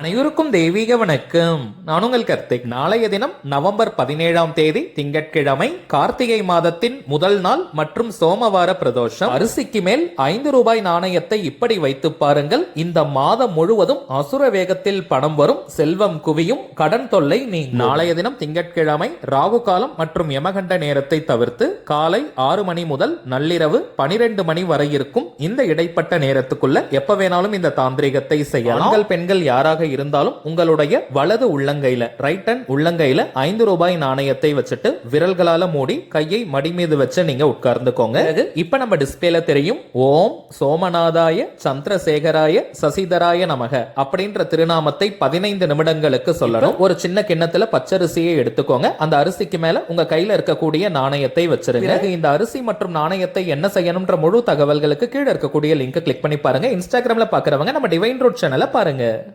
அனைவருக்கும் தெய்வீக வணக்கம். நான் உங்கள் கார்த்திக். நாளைய தினம் நவம்பர் பதினேழாம் தேதி திங்கட்கிழமை கார்த்திகை மாதத்தின் முதல் நாள் மற்றும் சோமவார பிரதோஷம். அரிசிக்கு மேல் ஐந்து ரூபாய் நாணயத்தை இப்படி வைத்து பாருங்கள். இந்த மாதம் முழுவதும் அசுர வேகத்தில் பணம் வரும் செல்வம் குவியும் கடன் தொல்லை நீ நாளைய தினம் திங்கட்கிழமை ராகு காலம் மற்றும் யமகண்ட நேரத்தை தவிர்த்து காலை ஆறு மணி முதல் நள்ளிரவு பனிரெண்டு மணி வரை இருக்கும் இந்த இடைப்பட்ட நேரத்துக்குள்ள எப்ப வேணாலும் இந்த தாந்திரிகத்தை செய்யலாம். பெண்கள் யாராக இருந்தாலும் உங்களுடைய வலது உள்ளங்கையில ரைட் ஹேண்ட் உள்ளங்கையில ஐந்து ரூபாய் நாணயத்தை வச்சுட்டு விரல்களால மூடி கையை மடி மீது வச்சு நீங்க உட்கார்ந்துக்கோங்க. இப்ப நம்ம டிஸ்பிளேல தெரியும் ஓம் சோமநாதாய சந்திரசேகராய சசிதராய நமக அப்படின்ற திருநாமத்தை பதினைந்து நிமிடங்களுக்கு சொல்லணும். ஒரு சின்ன கிண்ணத்துல பச்சரிசியை எடுத்துக்கோங்க. அந்த அரிசிக்கு மேல உங்க கையில இருக்கக்கூடிய நாணயத்தை வச்சிருங்க. இந்த அரிசி மற்றும் நாணயத்தை என்ன செய்யணும்ன்ற முழு தகவல்களுக்கு கீழே இருக்கக்கூடிய லிங்க் கிளிக் பண்ணி பாருங்க. இன்ஸ்டாகிராம்ல பாக்குறவங்க நம்ம டிவைன் ரோட் சேனலை பாருங்க.